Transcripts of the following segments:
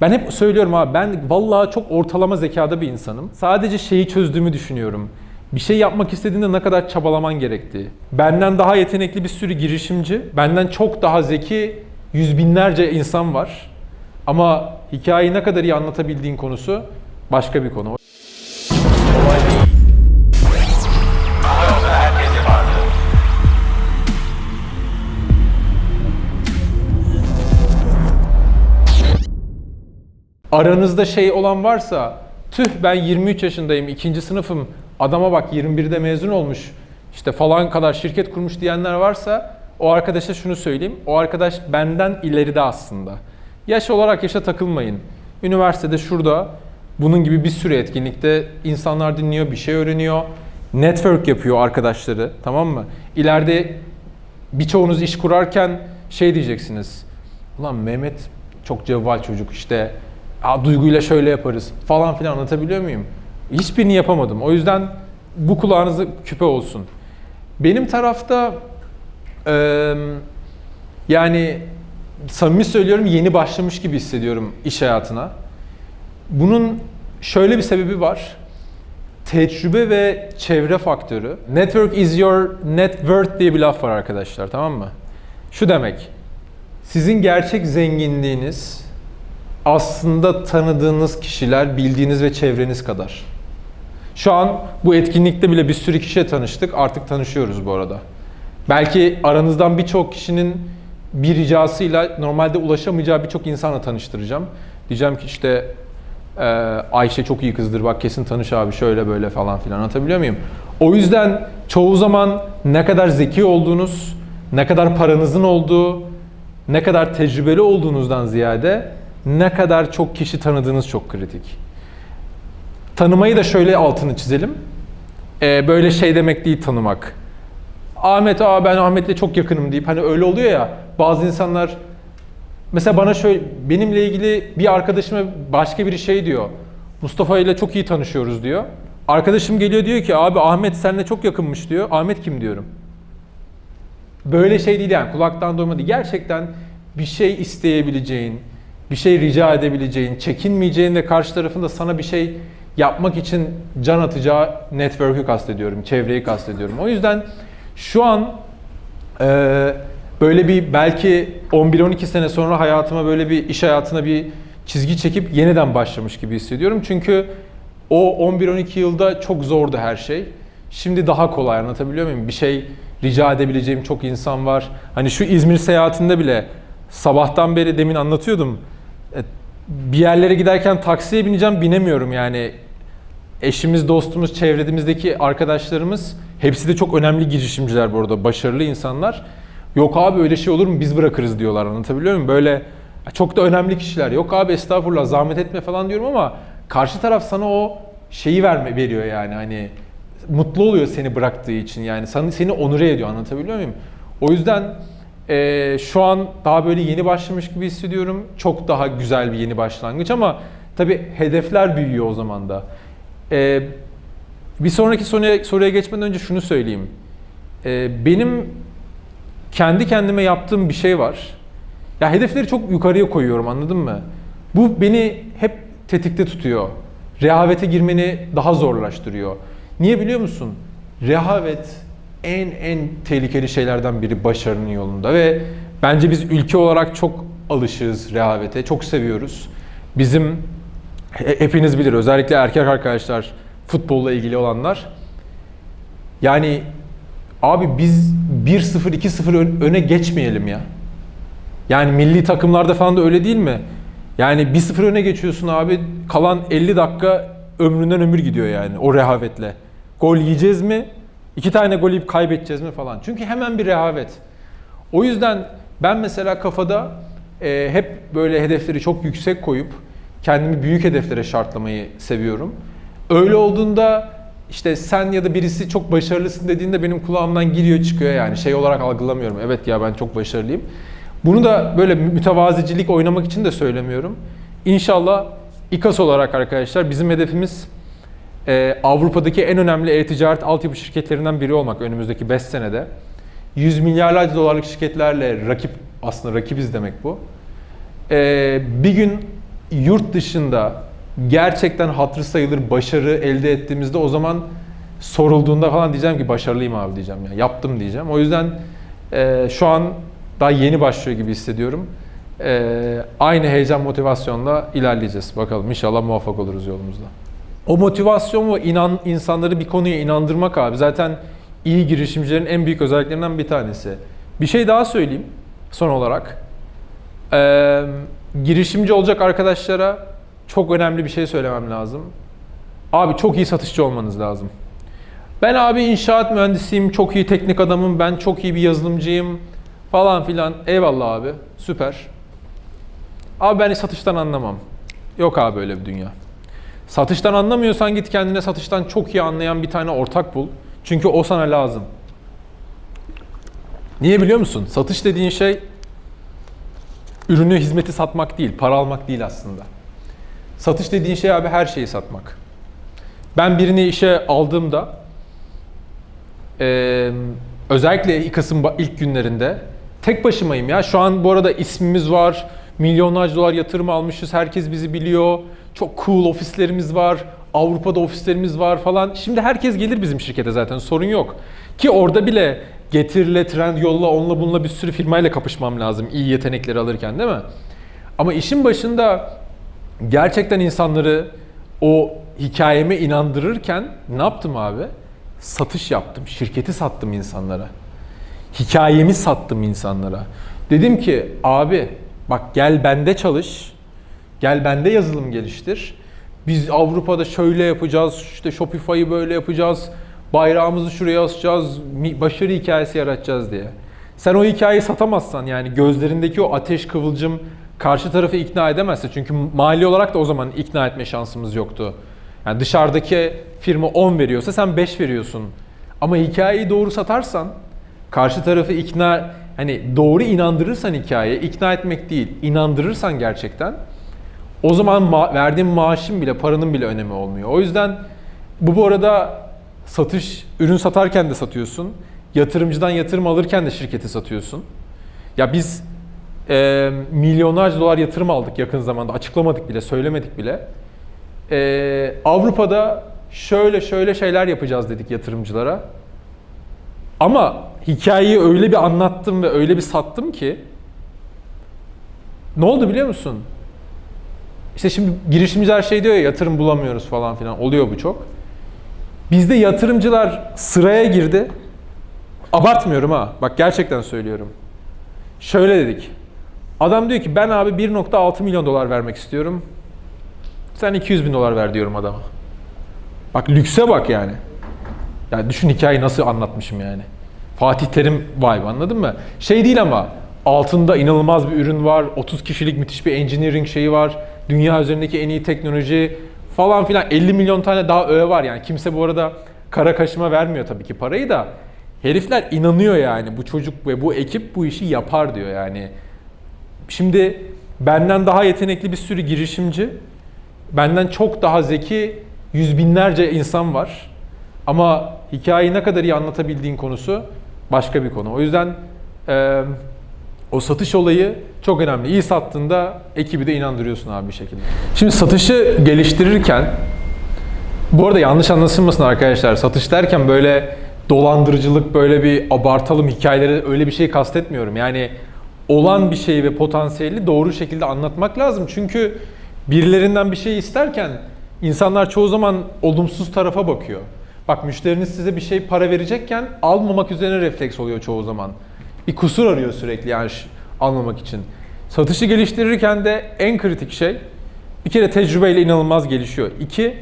Ben hep söylüyorum abi ben vallahi çok ortalama zekada bir insanım. Sadece şeyi çözdüğümü düşünüyorum. Bir şey yapmak istediğinde ne kadar çabalaman gerektiği. Benden daha yetenekli bir sürü girişimci, benden çok daha zeki yüz binlerce insan var. Ama hikayeyi ne kadar iyi anlatabildiğin konusu başka bir konu. Aranızda şey olan varsa tüh ben 23 yaşındayım ikinci sınıfım adama bak 21'de mezun olmuş işte falan kadar şirket kurmuş diyenler varsa o arkadaşa şunu söyleyeyim. O arkadaş benden ileride aslında. Yaş olarak yaşa takılmayın. Üniversitede şurada bunun gibi bir sürü etkinlikte insanlar dinliyor, bir şey öğreniyor. Network yapıyor arkadaşları tamam mı? İleride birçoğunuz iş kurarken şey diyeceksiniz. Ulan Mehmet çok cevval çocuk işte "Aa, duyguyla şöyle yaparız falan filan anlatabiliyor muyum? Hiçbirini yapamadım. O yüzden bu kulağınızı küpe olsun. Benim tarafta eee, yani samimi söylüyorum yeni başlamış gibi hissediyorum iş hayatına. Bunun şöyle bir sebebi var. Tecrübe ve çevre faktörü. Network is your net worth diye bir laf var arkadaşlar tamam mı? Şu demek. Sizin gerçek zenginliğiniz aslında tanıdığınız kişiler, bildiğiniz ve çevreniz kadar. Şu an bu etkinlikte bile bir sürü kişiye tanıştık. Artık tanışıyoruz bu arada. Belki aranızdan birçok kişinin bir ricasıyla normalde ulaşamayacağı birçok insanla tanıştıracağım. Diyeceğim ki işte ee, Ayşe çok iyi kızdır bak kesin tanış abi şöyle böyle falan filan anlatabiliyor muyum? O yüzden çoğu zaman ne kadar zeki olduğunuz, ne kadar paranızın olduğu, ne kadar tecrübeli olduğunuzdan ziyade ne kadar çok kişi tanıdığınız çok kritik. Tanımayı da şöyle altını çizelim. Ee, böyle şey demek değil tanımak. Ahmet aa ben Ahmet'le çok yakınım deyip hani öyle oluyor ya bazı insanlar Mesela bana şöyle, benimle ilgili bir arkadaşıma başka biri şey diyor. Mustafa ile çok iyi tanışıyoruz diyor. Arkadaşım geliyor diyor ki abi Ahmet seninle çok yakınmış diyor. Ahmet kim diyorum. Böyle şey değil yani kulaktan doyma. Gerçekten bir şey isteyebileceğin, bir şey rica edebileceğin, çekinmeyeceğin ve karşı tarafında sana bir şey yapmak için can atacağı network'ü kastediyorum, çevreyi kastediyorum. O yüzden şu an eee böyle bir belki 11-12 sene sonra hayatıma böyle bir iş hayatına bir çizgi çekip yeniden başlamış gibi hissediyorum. Çünkü o 11-12 yılda çok zordu her şey. Şimdi daha kolay anlatabiliyor muyum? Bir şey rica edebileceğim çok insan var. Hani şu İzmir seyahatinde bile sabahtan beri demin anlatıyordum. E, Bir yerlere giderken taksiye bineceğim binemiyorum yani. Eşimiz, dostumuz, çevremizdeki arkadaşlarımız hepsi de çok önemli girişimciler bu arada. Başarılı insanlar. Yok abi öyle şey olur mu biz bırakırız diyorlar anlatabiliyor muyum? Böyle çok da önemli kişiler. Yok abi estağfurullah zahmet etme falan diyorum ama karşı taraf sana o şeyi verme veriyor yani hani mutlu oluyor seni bıraktığı için yani seni, seni onure ediyor anlatabiliyor muyum? O yüzden eee, şu an daha böyle yeni başlamış gibi hissediyorum. Çok daha güzel bir yeni başlangıç ama tabii hedefler büyüyor o zaman da. Eee, bir sonraki soruya, soruya geçmeden önce şunu söyleyeyim. Eee, benim kendi kendime yaptığım bir şey var. Ya hedefleri çok yukarıya koyuyorum anladın mı? Bu beni hep tetikte tutuyor. Rehavete girmeni daha zorlaştırıyor. Niye biliyor musun? Rehavet en en tehlikeli şeylerden biri başarının yolunda ve bence biz ülke olarak çok alışığız rehavete, çok seviyoruz. Bizim he- hepiniz bilir özellikle erkek arkadaşlar futbolla ilgili olanlar yani Abi biz 1-0 2-0 ön- öne geçmeyelim ya. Yani milli takımlarda falan da öyle değil mi? Yani 1-0 öne geçiyorsun abi. Kalan 50 dakika ömründen ömür gidiyor yani o rehavetle. Gol yiyeceğiz mi? İki tane gol yiyip kaybedeceğiz mi falan. Çünkü hemen bir rehavet. O yüzden ben mesela kafada e, hep böyle hedefleri çok yüksek koyup kendimi büyük hedeflere şartlamayı seviyorum. Öyle olduğunda işte sen ya da birisi çok başarılısın dediğinde benim kulağımdan giriyor çıkıyor yani şey olarak algılamıyorum. Evet ya ben çok başarılıyım. Bunu da böyle mütevazicilik oynamak için de söylemiyorum. İnşallah İKAS olarak arkadaşlar bizim hedefimiz e, Avrupa'daki en önemli e-ticaret altyapı şirketlerinden biri olmak önümüzdeki 5 senede. 100 milyarlarca dolarlık şirketlerle rakip aslında rakibiz demek bu. E, bir gün yurt dışında gerçekten hatırı sayılır başarı elde ettiğimizde o zaman sorulduğunda falan diyeceğim ki başarılıyım abi diyeceğim ya yaptım diyeceğim. O yüzden e, şu an daha yeni başlıyor gibi hissediyorum. E, aynı heyecan motivasyonla ilerleyeceğiz. Bakalım inşallah muvaffak oluruz yolumuzda. O motivasyon ve inan insanları bir konuya inandırmak abi zaten iyi girişimcilerin en büyük özelliklerinden bir tanesi. Bir şey daha söyleyeyim son olarak. Ee, girişimci olacak arkadaşlara çok önemli bir şey söylemem lazım. Abi çok iyi satışçı olmanız lazım. Ben abi inşaat mühendisiyim, çok iyi teknik adamım, ben çok iyi bir yazılımcıyım falan filan. Eyvallah abi, süper. Abi ben satıştan anlamam. Yok abi öyle bir dünya. Satıştan anlamıyorsan git kendine satıştan çok iyi anlayan bir tane ortak bul. Çünkü o sana lazım. Niye biliyor musun? Satış dediğin şey ürünü, hizmeti satmak değil, para almak değil aslında. Satış dediğin şey abi her şeyi satmak. Ben birini işe aldığımda eee, özellikle İKAS'ın ba- ilk günlerinde tek başımayım ya. Şu an bu arada ismimiz var. Milyonlarca dolar yatırım almışız. Herkes bizi biliyor. Çok cool ofislerimiz var. Avrupa'da ofislerimiz var falan. Şimdi herkes gelir bizim şirkete zaten sorun yok. Ki orada bile Getir'le, Trendyol'la, onunla bununla bir sürü firmayla kapışmam lazım iyi yetenekleri alırken değil mi? Ama işin başında gerçekten insanları o hikayeme inandırırken ne yaptım abi? Satış yaptım. Şirketi sattım insanlara. Hikayemi sattım insanlara. Dedim ki abi bak gel bende çalış. Gel bende yazılım geliştir. Biz Avrupa'da şöyle yapacağız. işte Shopify'ı böyle yapacağız. Bayrağımızı şuraya asacağız. Başarı hikayesi yaratacağız diye. Sen o hikayeyi satamazsan yani gözlerindeki o ateş kıvılcım karşı tarafı ikna edemezse çünkü mali olarak da o zaman ikna etme şansımız yoktu. Yani dışarıdaki firma 10 veriyorsa sen 5 veriyorsun. Ama hikayeyi doğru satarsan karşı tarafı ikna hani doğru inandırırsan hikaye ikna etmek değil inandırırsan gerçekten o zaman ma- verdiğin maaşın bile paranın bile önemi olmuyor. O yüzden bu bu arada satış ürün satarken de satıyorsun. Yatırımcıdan yatırım alırken de şirketi satıyorsun. Ya biz e, milyonlarca dolar yatırım aldık yakın zamanda. Açıklamadık bile, söylemedik bile. E, Avrupa'da şöyle şöyle şeyler yapacağız dedik yatırımcılara. Ama hikayeyi öyle bir anlattım ve öyle bir sattım ki ne oldu biliyor musun? İşte şimdi girişimciler şey diyor ya yatırım bulamıyoruz falan filan. Oluyor bu çok. Bizde yatırımcılar sıraya girdi. Abartmıyorum ha. Bak gerçekten söylüyorum. Şöyle dedik. Adam diyor ki ben abi 1.6 milyon dolar vermek istiyorum. Sen 200 bin dolar ver diyorum adama. Bak lükse bak yani. Ya düşün hikayeyi nasıl anlatmışım yani. Fatih Terim vibe anladın mı? Şey değil ama altında inanılmaz bir ürün var. 30 kişilik müthiş bir engineering şeyi var. Dünya üzerindeki en iyi teknoloji falan filan 50 milyon tane daha öğe var yani. Kimse bu arada kara kaşıma vermiyor tabii ki parayı da. Herifler inanıyor yani bu çocuk ve bu ekip bu işi yapar diyor yani. Şimdi benden daha yetenekli bir sürü girişimci, benden çok daha zeki yüz binlerce insan var. Ama hikayeyi ne kadar iyi anlatabildiğin konusu başka bir konu. O yüzden e, o satış olayı çok önemli. İyi sattığında ekibi de inandırıyorsun abi bir şekilde. Şimdi satışı geliştirirken bu arada yanlış anlaşılmasın arkadaşlar. Satış derken böyle dolandırıcılık, böyle bir abartalım hikayeleri öyle bir şey kastetmiyorum. Yani olan bir şeyi ve potansiyeli doğru şekilde anlatmak lazım. Çünkü birilerinden bir şey isterken insanlar çoğu zaman olumsuz tarafa bakıyor. Bak müşteriniz size bir şey para verecekken almamak üzerine refleks oluyor çoğu zaman. Bir kusur arıyor sürekli yani almamak için. Satışı geliştirirken de en kritik şey bir kere tecrübeyle inanılmaz gelişiyor. İki,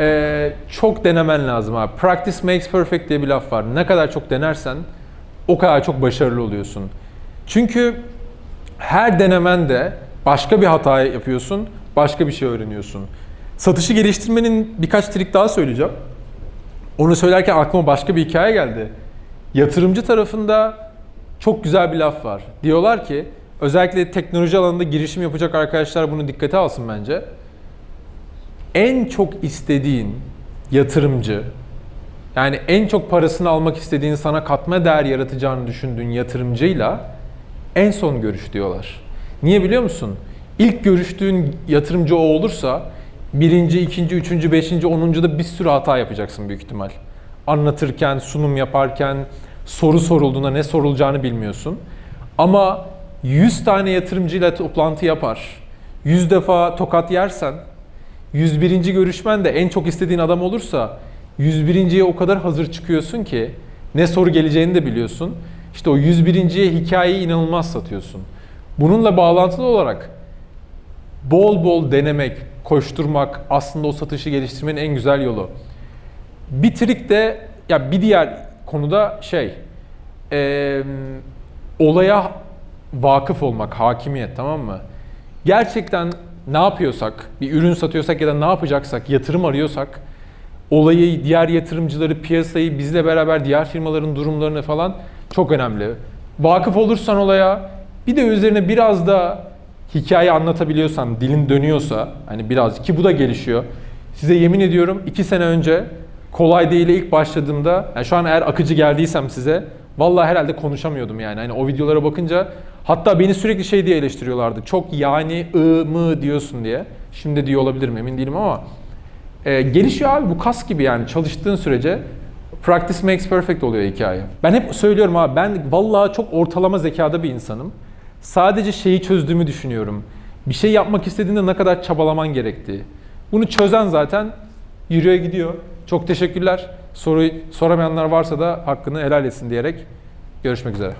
ee, çok denemen lazım abi. Practice makes perfect diye bir laf var. Ne kadar çok denersen o kadar çok başarılı oluyorsun. Çünkü her denemende başka bir hata yapıyorsun, başka bir şey öğreniyorsun. Satışı geliştirmenin birkaç trik daha söyleyeceğim. Onu söylerken aklıma başka bir hikaye geldi. Yatırımcı tarafında çok güzel bir laf var. Diyorlar ki özellikle teknoloji alanında girişim yapacak arkadaşlar bunu dikkate alsın bence. En çok istediğin yatırımcı yani en çok parasını almak istediğin sana katma değer yaratacağını düşündüğün yatırımcıyla en son görüş diyorlar. Niye biliyor musun? İlk görüştüğün yatırımcı o olursa birinci, ikinci, üçüncü, beşinci, onuncu da bir sürü hata yapacaksın büyük ihtimal. Anlatırken, sunum yaparken, soru sorulduğunda ne sorulacağını bilmiyorsun. Ama 100 tane yatırımcıyla toplantı yapar, 100 defa tokat yersen, 101. görüşmen de en çok istediğin adam olursa 101.ye o kadar hazır çıkıyorsun ki ne soru geleceğini de biliyorsun. İşte o 101.ye hikayeyi inanılmaz satıyorsun. Bununla bağlantılı olarak bol bol denemek, koşturmak aslında o satışı geliştirmenin en güzel yolu. Bir trik de ya bir diğer konuda şey eee, olaya vakıf olmak, hakimiyet tamam mı? Gerçekten ne yapıyorsak, bir ürün satıyorsak ya da ne yapacaksak, yatırım arıyorsak olayı, diğer yatırımcıları, piyasayı, bizle beraber diğer firmaların durumlarını falan çok önemli. Vakıf olursan olaya, bir de üzerine biraz da hikaye anlatabiliyorsan, dilin dönüyorsa, hani biraz ki bu da gelişiyor. Size yemin ediyorum iki sene önce kolay değil ilk başladığımda, yani şu an eğer akıcı geldiysem size, vallahi herhalde konuşamıyordum yani. Hani o videolara bakınca hatta beni sürekli şey diye eleştiriyorlardı. Çok yani ı mı diyorsun diye. Şimdi diyor olabilirim emin değilim ama e, gelişiyor abi bu kas gibi yani çalıştığın sürece practice makes perfect oluyor hikaye. Ben hep söylüyorum abi ben vallahi çok ortalama zekada bir insanım. Sadece şeyi çözdüğümü düşünüyorum. Bir şey yapmak istediğinde ne kadar çabalaman gerektiği. Bunu çözen zaten yürüye gidiyor. Çok teşekkürler. Soru soramayanlar varsa da hakkını helal etsin diyerek görüşmek üzere.